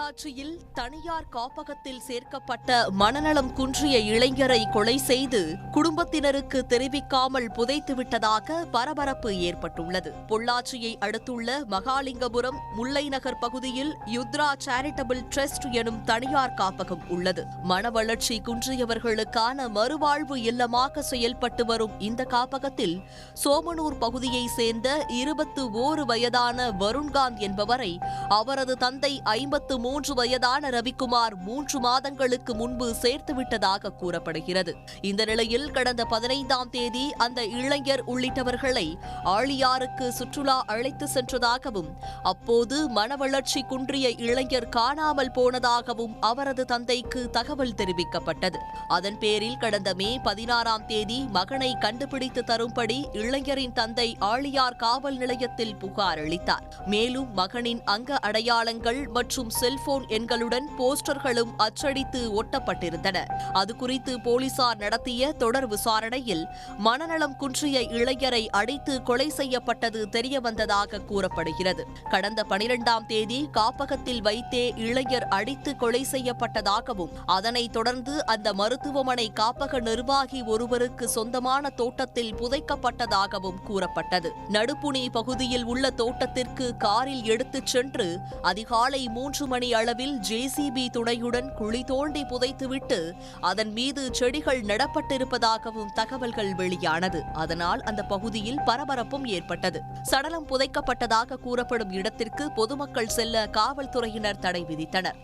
பொள்ளாச்சியில் தனியார் காப்பகத்தில் சேர்க்கப்பட்ட மனநலம் குன்றிய இளைஞரை கொலை செய்து குடும்பத்தினருக்கு தெரிவிக்காமல் புதைத்துவிட்டதாக பரபரப்பு ஏற்பட்டுள்ளது. பொள்ளாச்சியை அடுத்துள்ள மகாலிங்கபுரம் முல்லைநகர் பகுதியில் யுத்ரா சேரிட்டபிள் ட்ரஸ்ட் எனும் தனியார் காப்பகம் உள்ளது. மன வளர்ச்சி குன்றியவர்களுக்கான மறுவாழ்வு இல்லமாக செயல்பட்டு வரும் இந்த காப்பகத்தில் சோமனூர் பகுதியை சேர்ந்த இருபத்து ஓரு வயதான வருண்காந்த் என்பவரை அவரது தந்தை ஐம்பத்து மூன்று வயதான ரவிக்குமார் மூன்று மாதங்களுக்கு முன்பு சேர்த்துவிட்டதாக கூறப்படுகிறது. இந்த நிலையில் கடந்த பதினைந்தாம் தேதி அந்த இளைஞர் உள்ளிட்டவர்களை ஆழியாருக்கு சுற்றுலா அழைத்து சென்றதாகவும் அப்போது மனவளர்ச்சி குன்றிய இளைஞர் காணாமல் போனதாகவும் அவரது தந்தைக்கு தகவல் தெரிவிக்கப்பட்டது. அதன் பேரில் கடந்த மே பதினாறாம் தேதி மகனை கண்டுபிடித்து தரும்படி இளைஞரின் தந்தை ஆழியார் காவல் நிலையத்தில் புகார் அளித்தார். மேலும் மகனின் அங்க அடையாளங்கள் மற்றும் செல் செல்போன் எண்களுடன் போஸ்டர்களும் அச்சடித்து ஒட்டப்பட்டிருந்தன. அது குறித்து போலீசார் நடத்திய தொடர் விசாரணையில் மனநலம் குன்றிய இளைஞரை அடித்து கொலை செய்யப்பட்டது தெரியவந்ததாக கூறப்படுகிறது. கடந்த பனிரெண்டாம் தேதி காப்பகத்தில் வைத்தே இளைஞர் அடித்து கொலை செய்யப்பட்டதாகவும் அதனைத் தொடர்ந்து அந்த மருத்துவமனை காப்பக நிர்வாகி ஒருவருக்கு சொந்தமான தோட்டத்தில் புதைக்கப்பட்டதாகவும் கூறப்பட்டது. நடுப்புனி பகுதியில் உள்ள தோட்டத்திற்கு காரில் எடுத்துச் சென்று அதிகாலை மூன்று மணி அளவில் ஜேசிபி துணையுடன் குழி தோண்டி புதைத்துவிட்டு அதன் மீது செடிகள் நடப்பட்டிருப்பதாகவும் தகவல்கள் வெளியானது. அதனால் அந்த பகுதியில் பரபரப்பும் ஏற்பட்டது. சடலம் புதைக்கப்பட்டதாக கூறப்படும் இடத்திற்கு பொதுமக்கள் செல்ல காவல்துறையினர் தடை விதித்தனர்.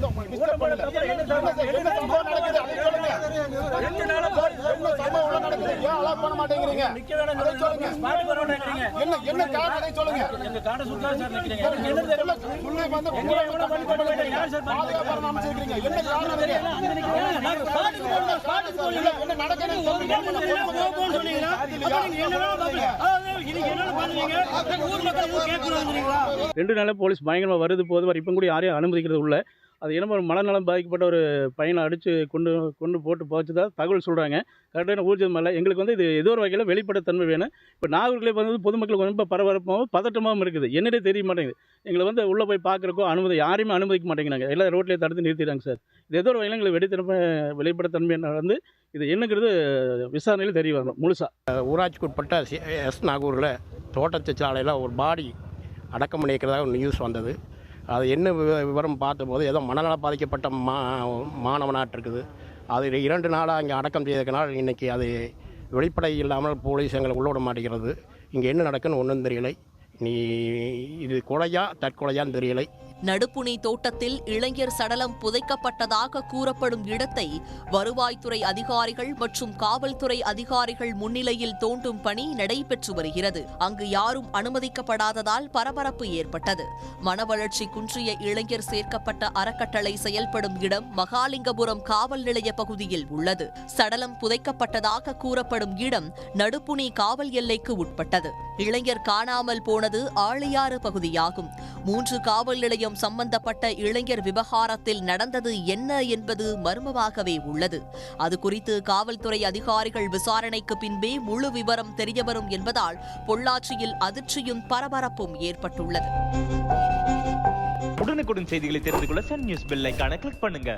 நடக்குது? ஏன் அலோவ் பண்ண மாட்டேங்கிறீங்க? நிக்க அதை சொல்லுங்க. என்ன என்ன காரணம்? அதை சொல்லுங்க. எங்க காடை சுத்தா சார் நிக்கிறீங்க. என்ன? உள்ளே வந்து பண்ணி. யார் சார் அமைச்சிருக்கீங்க என்ன காரணம்? அங்க நிக்கிறீங்க. என்ன பாப்பீங்க. ரெண்டு நாளாக போலீஸ் பயங்கரமாக வருது போது வர இப்போ கூட யாரையும் அனுமதிக்கிறது உள்ள அது என்ன ஒரு மனநலம் பாதிக்கப்பட்ட ஒரு பையனை அடித்து கொண்டு கொண்டு போட்டு போச்சுதா தகவல் சொல்கிறாங்க கரெக்டான ஊர்ஜிதம் இல்லை. எங்களுக்கு வந்து இது ஏதோ ஒரு வகையில் வெளிப்படைத்தன்மை வேணும். இப்போ நாகர்களை வந்து பொதுமக்களுக்கு ரொம்ப பரபரப்பாகவும் பதட்டமாகவும் இருக்குது. என்னடே தெரிய மாட்டேங்குது. எங்களை வந்து உள்ளே போய் பார்க்குறக்கோ அனுமதி யாரையுமே அனுமதிக்க மாட்டேங்கிறாங்க. எல்லாம் ரோட்லேயே தடுத்து நிறுத்திடுறாங்க சார். இது ஏதோ ஒரு வகையில் எங்களுக்கு வெளித்தன்மை வெளிப்படைத்தன்மை நடந்து இது என்னங்கிறது விசாரணையில் தெரிய வரணும் முழுசாக ஊராட்சிக்குட்பட்ட சி- எஸ் நாகூரில் தோட்டத்து சாலையில் ஒரு பாடி அடக்கம் பண்ணியிருக்கிறதாக ஒரு நியூஸ் வந்தது. அது என்ன விவ- விவரம் பார்த்தபோது ஏதோ மனநல பாதிக்கப்பட்ட மா மாணவனாட்டு இருக்குது அது இரண்டு நாளாக இங்கே அடக்கம் செய்ததுனால் இன்றைக்கி அது வெளிப்படை இல்லாமல் போலீஸ் எங்களை உள்ள விட மாட்டேங்கிறது. இங்கே என்ன நடக்குன்னு ஒன்றும் தெரியலை. நீ இது கொலையா தற்கொலையான்னு தெரியலை. நடுப்புனி தோட்டத்தில் இளைஞர் சடலம் புதைக்கப்பட்டதாக கூறப்படும் இடத்தை வருவாய்த்துறை அதிகாரிகள் மற்றும் காவல்துறை அதிகாரிகள் முன்னிலையில் தோண்டும் பணி நடைபெற்று வருகிறது. அங்கு யாரும் அனுமதிக்கப்படாததால் பரபரப்பு ஏற்பட்டது. மனவளர்ச்சி குன்றிய இளைஞர் சேர்க்கப்பட்ட அறக்கட்டளை செயல்படும் இடம் மகாலிங்கபுரம் காவல் நிலைய பகுதியில் உள்ளது. சடலம் புதைக்கப்பட்டதாக கூறப்படும் இடம் நடுப்புனி காவல் எல்லைக்கு உட்பட்டது. இளைஞர் காணாமல் போனது ஆழியாறு பகுதியாகும். மூன்று காவல் நிலைய நிலையம் சம்பந்தப்பட்ட இளைஞர் விவகாரத்தில் நடந்தது என்ன என்பது மர்மமாகவே உள்ளது. அது குறித்து காவல்துறை அதிகாரிகள் விசாரணைக்கு பின்பே முழு விவரம் தெரியவரும் என்பதால் பொள்ளாச்சியில் அதிர்ச்சியும் பரபரப்பும் ஏற்பட்டுள்ளது. உடனுக்குடன் செய்திகளை தெரிந்து கொள்ள சன் நியூஸ் பெல் கிளிக் பண்ணுங்க.